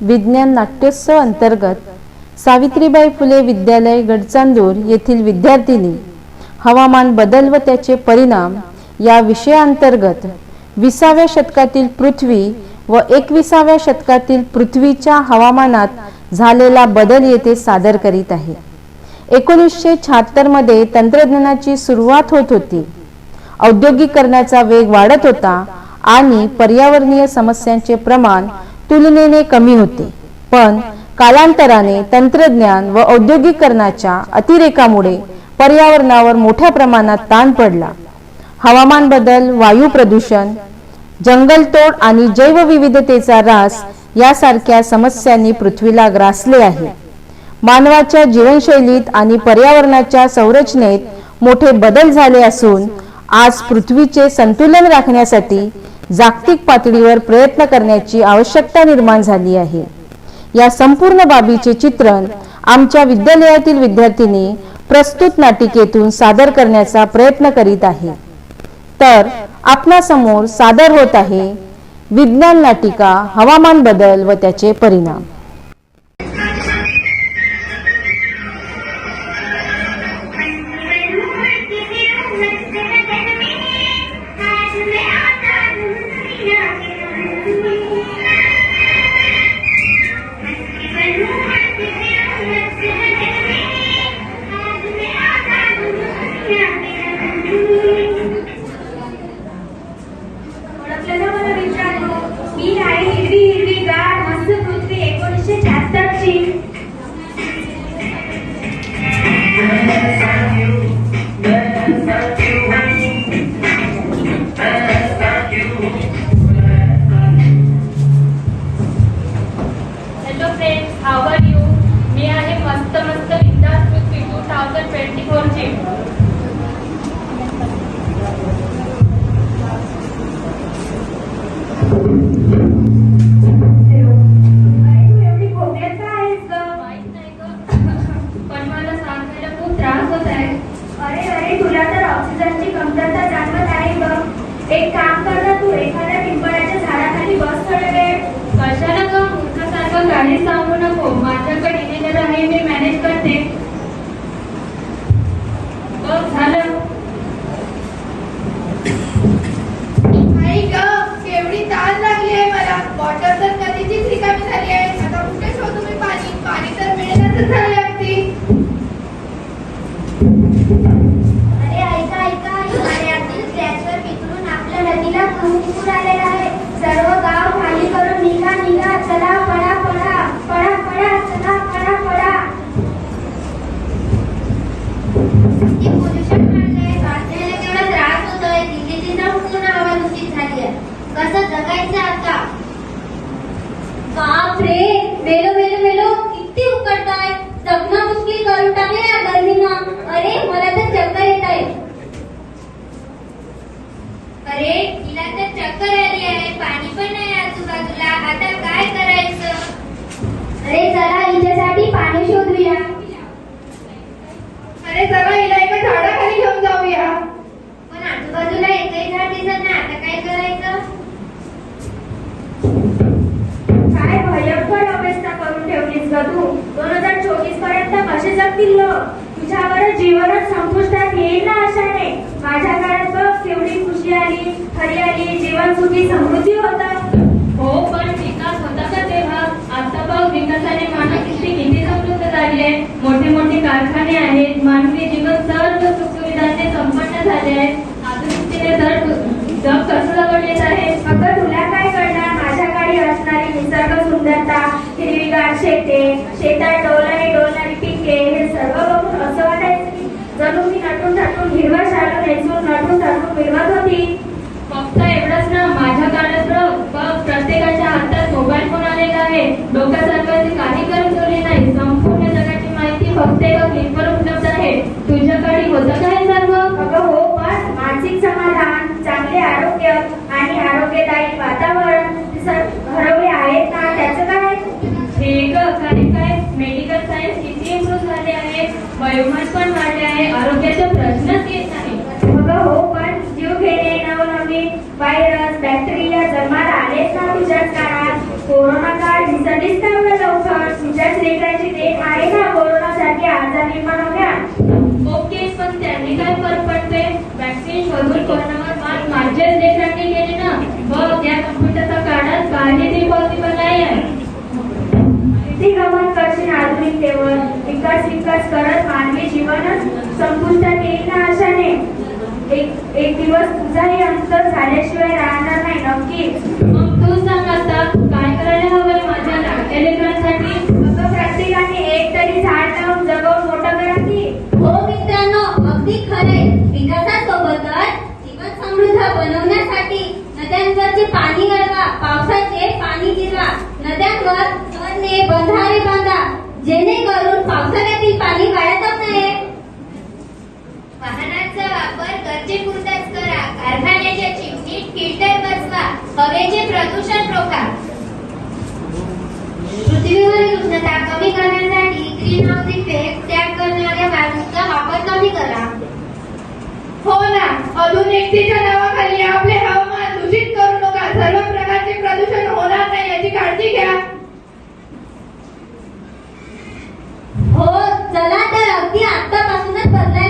विज्ञान नाट्योत्सव अंतर्गत सावित्रीबाई फुले विद्यालय गडचांदूर येथील विद्यार्थिनी हवामान बदल व त्याचे परिणाम या विषयाअंतर्गत विसाव्या शतकातील पृथ्वी व एकविसाव्या शतकातील पृथ्वीच्या हवामानात झालेला बदल येथे सादर करीत आहे. एकोणीसशे शहात्तरमध्ये तंत्रज्ञानाची सुरुवात होत होती. औद्योगिकरणाचा वेग वाढत होता आणि पर्यावरणीय समस्यांचे प्रमाण तुलनेने कमी होते. पण कालांतराने तंत्रज्ञान व औद्योगिकरणाच्या अतिरेकामुळे पर्यावरणावर मोठ्या प्रमाणात ताण पडला. हवामान बदल वायू प्रदूषण जंगलतोड आणि जैवविविधतेचा ऱ्हास यासारख्या समस्यांनी पृथ्वीला ग्रासले आहे. मानवाच्या जीवनशैलीत आणि पर्यावरणाच्या संरचनेत मोठे बदल झाले असून आज पृथ्वीचे संतुलन राखण्यासाठी जागतिक पातळीवर प्रयत्न करण्याची आवश्यकता निर्माण झाली आहे. या संपूर्ण बाबीचे चित्रण आमच्या विद्यालयातील विद्यार्थिनी प्रस्तुत नाटिकेतून सादर करण्याचा प्रयत्न करीत आहे. तर आपणासमोर सादर होत आहे विज्ञान नाटिका हवामान बदल व त्याचे परिणाम. Friends, how are you? मूर्खासारखं गाडी सांगू नको माझ्याकडे इनेजर आहे मी मॅनेज करते बघ झालं आई ग केवढी ताण लागली आहे मला बॉटल तर कधीचीच रिकामी झाली आहे आता कुठे शोधू मी पाणी पाणी तर मिळेनाच झाले अगदी अरे ऐका ऐका हिमालयातील ग्लेशियर पिकळून आपल्या नदीला पूर आलेला आहे सर्व गाव खाली करून निघा निघा चला पळा पळा पळा पळा चला पळा पळा किती पोल्युशन वाढलंय वाढलेला केवढा त्रास होतोय दिल्लीची तर पूर्ण हवा दूषित झाली आहे करायचं आता. बाप रे मेलो मेलो मेलो किती उकडताय. जगणं मुश्किल करून टाकले या गर्मीनं. अरे मला तर चक्कर येत आहे. अरे तिला तर चक्कर आली आहे पाणी पण नाही आजूबाजूला आता काय करायचं अरे चला हिच्यासाठी पाणी शोधूया अरे चला हिला एका झाडाखाली घेऊन जाऊया पण आजूबाजूला एकही झाड दिसत नाही आता काय करायचं काय भयंकर अवस्था करून ठेवलीस ग तू दोन हजार चोवीसपर्यंत कसे जगतील लोक तुझ्यावर संपुष्टात येईल ना आशाने माझ्या घरात बघ केवढी खुशी आली हरियाली जीवन सुखी समृद्धी होता. हो पण विकास होता का तेव्हा? आता बघ विकासाने मानव किती किती समृद्ध झाली आहे. मोठे मोठे कारखाने आहेत मानवी जीवन सर्व सुखसुविधांचे संपन्न झाले आहे. आधुनिकतेने तर जग कसं जगण्यात आहे? अगं तुला काय कळणार? माझ्या गाडी असणारी निसर्ग सुंदरता हिरवीगार शेते शेतात डोल ఇరవై శాతం ఎక్కువ जीवनच संपुष्टात येईल ना आशाने एक एक दिवस तुझाही अंत झाल्याशिवाय राहणार नाही नक्कीच मग तू सांग आता काय करायला हवंय माझ्या लाडक्या लेकरांसाठी? अगं प्रत्येकाने एक तरी झाड लावून जगवून मोठं करा की? हो मित्रांनो अगदी खरे विकासासोबतच जीवन समृद्ध बनवण्यासाठी नद्यांवरचे पाणी पावसाचे पाणी जिरवा नद्यांवर बंधारे बांधा. जेणेकरून पावसाळ्यातील शेतीच्या नावाखाली आपले हवामान दूषित करू नका. सर्व प्रकारचे प्रदूषण होणार नाही याची काळजी घ्या. हो चला तर. अगदी आतापासूनच बदलायला